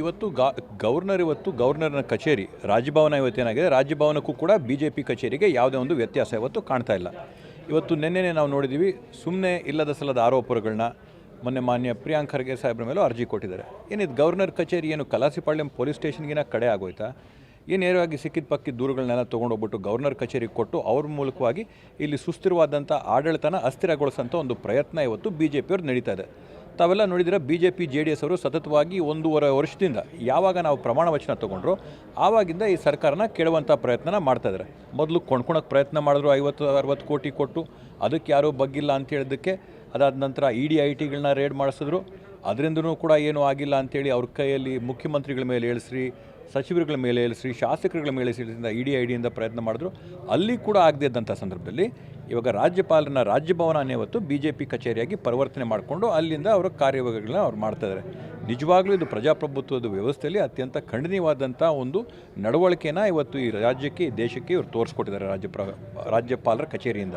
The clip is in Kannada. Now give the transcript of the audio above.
ಇವತ್ತು ಗಾ ಗವರ್ನರ್ ಇವತ್ತು ಗವರ್ನರ್ನ ಕಚೇರಿ ರಾಜಭವನ ಇವತ್ತೇನಾಗಿದೆ ರಾಜಭವನಕ್ಕೂ ಕೂಡ ಬಿ ಜೆ ಪಿ ಕಚೇರಿಗೆ ಯಾವುದೇ ಒಂದು ವ್ಯತ್ಯಾಸ ಇವತ್ತು ಕಾಣ್ತಾ ಇಲ್ಲ. ಇವತ್ತು ನಿನ್ನೆನೇ ನಾವು ನೋಡಿದ್ದೀವಿ ಸುಮ್ಮನೆ ಇಲ್ಲದ ಸಲದ ಆರೋಪಗಳನ್ನ ಮೊನ್ನೆ ಮಾನ್ಯ ಪ್ರಿಯಾಂಕ್ ಖರ್ಗೆ ಸಾಹೇಬ್ರ ಮೇಲೂ ಅರ್ಜಿ ಕೊಟ್ಟಿದ್ದಾರೆ. ಏನಿದು ಗವರ್ನರ್ ಕಚೇರಿ ಏನು ಕಲಾಸಿಪಾಳ್ಯಂ ಪೊಲೀಸ್ ಸ್ಟೇಷನ್ಗಿನ ಕಡೆ ಆಗೋಯ್ತಾ? ಈ ನೇರವಾಗಿ ಸಿಕ್ಕಿದ ಪಕ್ಕಿ ದೂರುಗಳನ್ನೆಲ್ಲ ತೊಗೊಂಡೋಗ್ಬಿಟ್ಟು ಗವರ್ನರ್ ಕಚೇರಿಗೆ ಕೊಟ್ಟು ಅವ್ರ ಮೂಲಕವಾಗಿ ಇಲ್ಲಿ ಸುಸ್ಥಿರವಾದಂಥ ಆಡಳಿತನ ಅಸ್ಥಿರಗೊಳಿಸೋಂಥ ಒಂದು ಪ್ರಯತ್ನ ಇವತ್ತು ಬಿ ಜೆ ಪಿಯವ್ರು ನಡೀತಾ ಇದೆ. ತಾವೆಲ್ಲ ನೋಡಿದರೆ B J P J D S ಅವರು ಸತತವಾಗಿ ಒಂದೂವರೆ ವರ್ಷದಿಂದ ಯಾವಾಗ ನಾವು ಪ್ರಮಾಣ ವಚನ ತೊಗೊಂಡ್ರು ಆವಾಗಿಂದ ಈ ಸರ್ಕಾರನ ಕೇಳುವಂಥ ಪ್ರಯತ್ನನ ಮಾಡ್ತಾ ಇದ್ದಾರೆ. ಮೊದಲು ಕೊಂಡ್ಕೊಳಕ್ಕೆ ಪ್ರಯತ್ನ ಮಾಡಿದ್ರು ಐವತ್ತು, ಅರವತ್ತು ಕೋಟಿ ಕೊಟ್ಟು, ಅದಕ್ಕೆ ಯಾರೂ ಬಗ್ಗಿಲ್ಲ ಅಂತ ಹೇಳಿದ್ದಕ್ಕೆ ಅದಾದ ನಂತರ ಇ ಡಿ ಐ ಟಿಗಳನ್ನ ರೇಡ್ ಮಾಡಿಸಿದ್ರು. ಅದರಿಂದನೂ ಕೂಡ ಏನೂ ಆಗಿಲ್ಲ ಅಂತೇಳಿ ಅವ್ರ ಕೈಯಲ್ಲಿ ಮುಖ್ಯಮಂತ್ರಿಗಳ ಮೇಲೆ ಹೇಳಿಸ್ರಿ, ಸಚಿವರುಗಳ ಮೇಲೆ ಹೇಳಿಸ್ರಿ, ಶಾಸಕರುಗಳ ಮೇಲೆ ಏಳಿಸಿದ್ರಿಂದ ಇಡಿ ಐಡಿಯಿಂದ ಪ್ರಯತ್ನ ಮಾಡಿದ್ರು. ಅಲ್ಲಿ ಕೂಡ ಆಗದೇ ಇದ್ದಂಥ ಸಂದರ್ಭದಲ್ಲಿ ಇವಾಗ ರಾಜ್ಯಪಾಲನ ರಾಜ್ಯಭವನ ಇವತ್ತು ಬಿ ಜೆ ಪಿ ಕಚೇರಿಯಾಗಿ ಪರಿವರ್ತನೆ ಮಾಡಿಕೊಂಡು ಅಲ್ಲಿಂದ ಅವರ ಕಾರ್ಯವೈಖರಿಗಳನ್ನ ಅವ್ರು ಮಾಡ್ತಾ ಇದ್ದಾರೆ. ನಿಜವಾಗ್ಲೂ ಇದು ಪ್ರಜಾಪ್ರಭುತ್ವದ ವ್ಯವಸ್ಥೆಯಲ್ಲಿ ಅತ್ಯಂತ ಖಂಡನೀಯವಾದಂಥ ಒಂದು ನಡವಳಿಕೆನ ಇವತ್ತು ಈ ರಾಜ್ಯಕ್ಕೆ ದೇಶಕ್ಕೆ ಇವರು ತೋರಿಸ್ಕೊಟ್ಟಿದ್ದಾರೆ ರಾಜ್ಯಪ್ರ ರಾಜ್ಯಪಾಲರ ಕಚೇರಿಯಿಂದ.